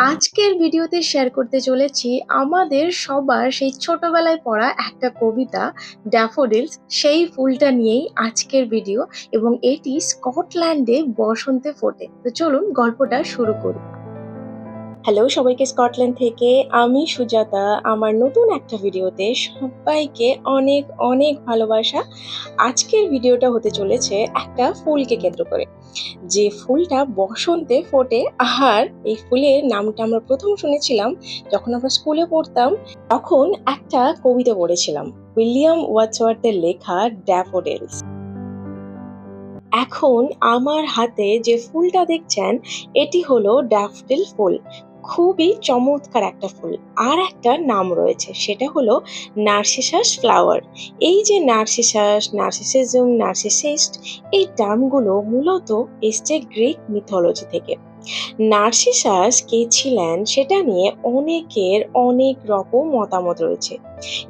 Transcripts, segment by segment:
আজকের ভিডিওতে শেয়ার করতে চলেছি আমাদের সবার সেই ছোটবেলায় পড়া একটা কবিতা ড্যাফোডিলস সেই ফুলটা নিয়েই আজকের ভিডিও এবং এটি স্কটল্যান্ডে বসন্তে ফোটে। তো চলুন গল্পটা শুরু করি। হ্যালো সবাইকে স্কটল্যান্ড থেকে, আমি সুজাতা। আমার নতুন একটা ভিডিওতে সবাইকে অনেক অনেক ভালোবাসা। আজকের ভিডিওটা হতে চলেছে একটা ফুলকে কেন্দ্র করে। যে ফুলটা বসন্তে ফোটে, আর এই ফুলের নামটা আমরা প্রথম শুনেছিলাম যখন আমরা স্কুলে পড়তাম, তখন একটা কবিতা পড়েছিলাম, উইলিয়াম ওয়াটসওয়ার্থের লেখা ড্যাফোডেলস। এখন আমার হাতে যে ফুলটা দেখছেন, এটি হলো ড্যাফডিল ফুল। খুবই চমৎকার একটা ফুল। আর একটা নাম রয়েছে, সেটা হলো নার্সিসাস ফ্লাওয়ার। এই যে নার্সিসাস, নার্সিসিজম, নার্সিসিস্ট, এই টার্মগুলো মূলত এসছে গ্রিক মিথোলজি থেকে। নার্সিসাস কে ছিলেন সেটা নিয়ে অনেকের অনেক রকম মতামত রয়েছে।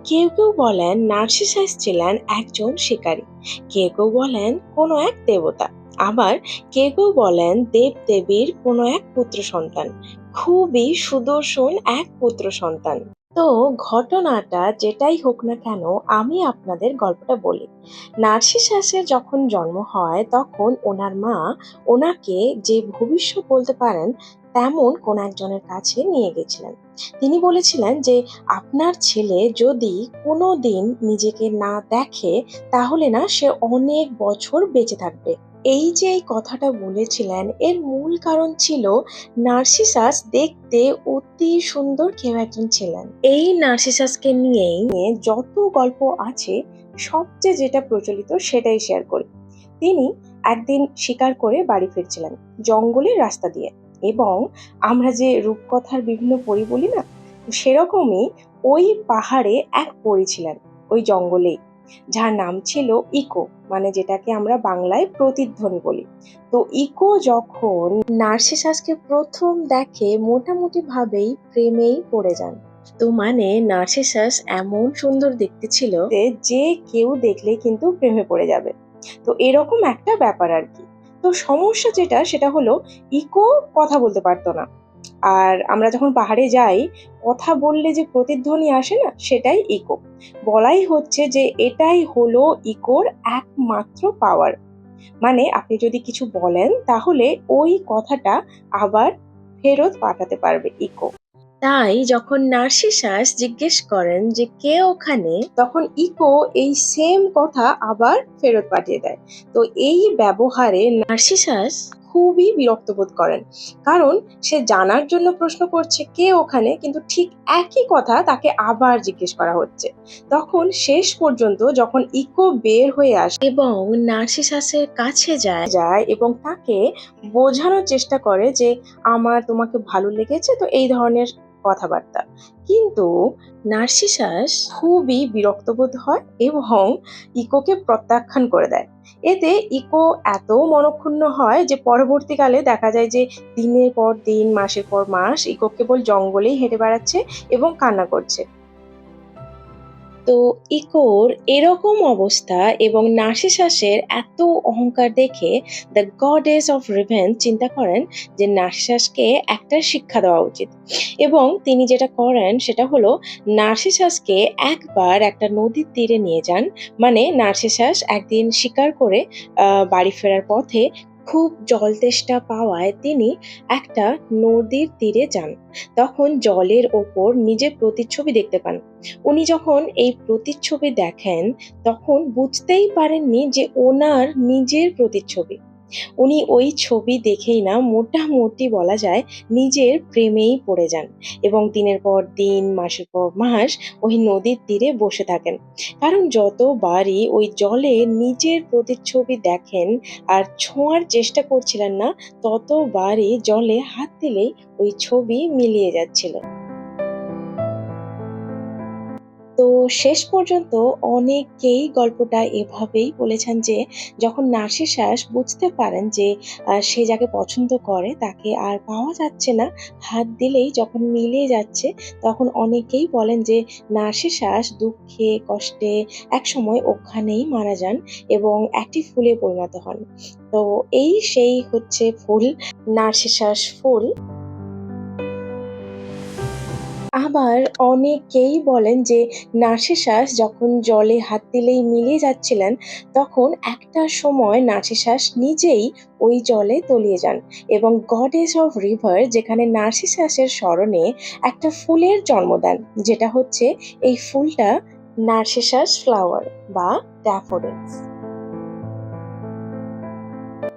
কেউ কেউ বলেন নার্সিসাস ছিলেন একজন শিকারী, কেউ কেউ বলেন কোনো এক দেবতা। আবার কেউ কেউ বলেন দেব দেবীর কোনো এক পুত্র সন্তান। খুবই সুদর্শন এক পুত্র সন্তান। তো ঘটনাটা যেটাই হোক না কেন, আমি আপনাদের গল্পটা বলি। নার্সিসাসের যখন জন্ম হয়, তখন ওনার মা ওনাকে যে ভবিষ্যৎ বলতে পারেন, তেমন কোন একজনের কাছে নিয়ে গেছিলেন। তিনি বলেছিলেন যে, আপনার ছেলে যদি কোনো দিন নিজেকে না দেখে, তাহলে না সে অনেক বছর বেঁচে থাকবে। এই যে এই কথাটা বলেছিলেন, এর মূল কারণ ছিল নার্সিসাস দেখতে অতি সুন্দর কেউ একজন ছিলেন। এই নার্সিসাসকে নিয়েই নিয়ে যত গল্প আছে, সবচেয়ে যেটা প্রচলিত সেটাই শেয়ার করি। তিনি একদিন শিকার করে বাড়ি ফিরছিলেন জঙ্গলের রাস্তা দিয়ে এবং আমরা যে রূপকথার বিভিন্ন পরি বলি না, সেরকমই ওই পাহাড়ে এক পরি ছিলেন, ওই জঙ্গলেই। যার নাম ছিল ইকো মানে যেটাকে আমরা বাংলায় প্রতিধ্বনি বলি। তো ইকো যখন নার্সিসাসকে প্রথম দেখে মোটামুটি ভাবেই প্রেমেই পড়ে যান। তো মানে নার্সিসাস এমন সুন্দর দেখতে ছিল যে কেউ দেখলে কিন্তু প্রেমে পড়ে যাবে। তো এরকম একটা ব্যাপার আর কি। তো সমস্যা যেটা, সেটা হলো ইকো কথা বলতে পারতো না। আর আমরা যখন পাহাড়ে যাই, কথা বললে যে প্রতিধ্বনি আসে না, সেটাই ইকো বলাই হচ্ছে যে এটাই হলো ইকোর একমাত্র পাওয়ার মানে আপনি যদি কিছু বলেন, তাহলে ওই কথাটা আবার ফেরত পাঠাতে পারবে ইকো তাই যখন নার্সিসাস জিজ্ঞেস করেন যে কে ওখানে, তখন ইকো এই সেম কথা আবার ফেরত পাঠিয়ে দেয়। তো এই ব্যবহারে নার্সিসাস খুবই বিরক্ত বোধ করেন। কারণ সে জানার জন্য প্রশ্ন করছে কে ওখানে কিন্তু ঠিক একই কথা তাকে আবার জিজ্ঞেস করা হচ্ছে। তখন শেষ পর্যন্ত যখন ইকো বের হয়ে আসে এবং নার্সিসাসের কাছে যায়। যায় এবং তাকে বোঝানোর চেষ্টা করে যে আমার তোমাকে ভালো লেগেছে? তো এই ধরনের কথাবার্তা। কিন্তু নার্সিসাস খুবই বিরক্তবোধ হয় এবং ইকোকে প্রত্যাখ্যান করে দেয়। এতে ইকো এত মনক্ষুণ্ণ হয় যে পরবর্তীকালে দেখা যায় যে দিনের পর দিন, মাসের পর মাস ইকো কেবল জঙ্গলেই হেঁটে বেড়াচ্ছে এবং কান্না করছে। তো ইকোর এরকম অবস্থা এবং নার্সিসাসের এত অহংকার দেখে দ্য গডেস অফ রিভেন চিন্তা করেন যে নার্সিসাসকে একটা শিক্ষা দেওয়া উচিত। এবং তিনি যেটা করেন সেটা হলো নার্সিসাসকে একবার একটা নদীর তীরে নিয়ে যান। মানে নার্সিসাস একদিন শিকার করে বাড়ি ফেরার পথে খুব জল তেষ্টা পাওয়ায় তিনি একটা নদীর তীরে যান। তখন জলের ওপর নিজের প্রতিচ্ছবি দেখতে পান। উনি যখন এই প্রতিচ্ছবি দেখেন, তখন বুঝতেই পারেননি যে ওনার নিজের প্রতিচ্ছবি। উনি ওই ছবি দেখেই না মোটামুটি বলা যায় নিজের প্রেমেই পড়ে যান এবং দিনের পর দিন, মাসের পর মাস ওই নদীর তীরে বসে থাকেন। কারণ যতবারই ওই জলে নিজের প্রতিচ্ছবি দেখেন আর ছোঁয়ার চেষ্টা করছিলেন না, ততবারই জলে হাত দিলেই ওই ছবি মিলিয়ে যাচ্ছিল। তো শেষ পর্যন্ত অনেকেই গল্পটা এভাবেই বলেছেন যে, যখন নার্সিসাস বুঝতে পারেন যে সে যাকে পছন্দ করে তাকে আর পাওয়া যাচ্ছে না, হাত দিলেই যখন মিলে যাচ্ছে, তখন অনেকেই বলেন যে নার্সিসাস দুঃখে, কষ্টে একসময় ওখানেই মারা যান এবং একটি ফুলে পরিণত হন। তো এই সেই হচ্ছে ফুল নার্সিসাস ফুল। আবার অনেকেই বলেন যে নার্সিসাস যখন জলে হাত দিলেই মিলিয়ে যাচ্ছিলেন, তখন একটা সময় নার্সিসাস নিজেই ওই জলে তলিয়ে যান এবং গডেস অফ রিভার, যেখানে নার্সিসাসের স্মরণে একটা ফুলের জন্ম দেন, যেটা হচ্ছে এই ফুলটা নার্সিসাস ফ্লাওয়ার বা ড্যাফোডিলস।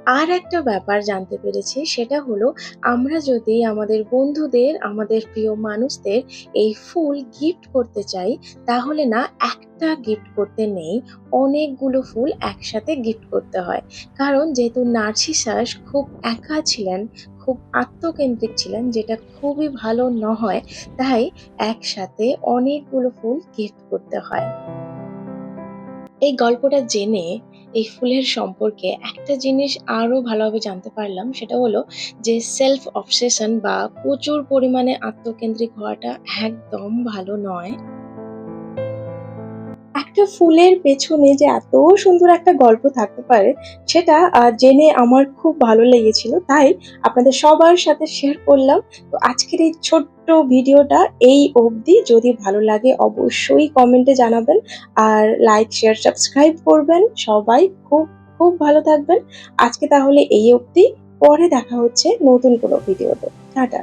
আর একটা ব্যাপার জানতে পেরেছি, সেটা হলো আমরা যদি আমাদের বন্ধুদের, আমাদের প্রিয় মানুষদের এই ফুল গিফট করতে চাই, তাহলে না একটা গিফট করতে নেই, অনেকগুলো ফুল একসাথে গিফট করতে হয়। কারণ যেহেতু নার্সিসাস খুব একা ছিলেন, খুব আত্মকেন্দ্রিক ছিলেন, যেটা খুবই ভালো নয়, তাই একসাথে অনেকগুলো ফুল গিফট করতে হয়। এই গল্পটা জেনে এই ফুলের সম্পর্কে একটা জিনিস আরও ভালোভাবে জানতে পারলাম, সেটা হলো যে সেলফ অবসেশন বা প্রচুর পরিমাণে আত্মকেন্দ্রিক হওয়াটা একদম ভালো নয়। একটা ফুলের পেছনে যে এত সুন্দর একটা গল্প থাকতে পারে, সেটা জেনে আমার খুব ভালো লেগেছিল। তাই আপনাদের সবার সাথে শেয়ার করলাম। তো আজকের এই ছোট্ট ভিডিওটা এই অবধি। যদি ভালো লাগে, অবশ্যই কমেন্টে জানাবেন আর লাইক শেয়ার সাবস্ক্রাইব করবেন। সবাই খুব খুব ভালো থাকবেন। আজকে তাহলে এই অবধি। পরে দেখা হচ্ছে নতুন কোনো ভিডিওতে। টাটা।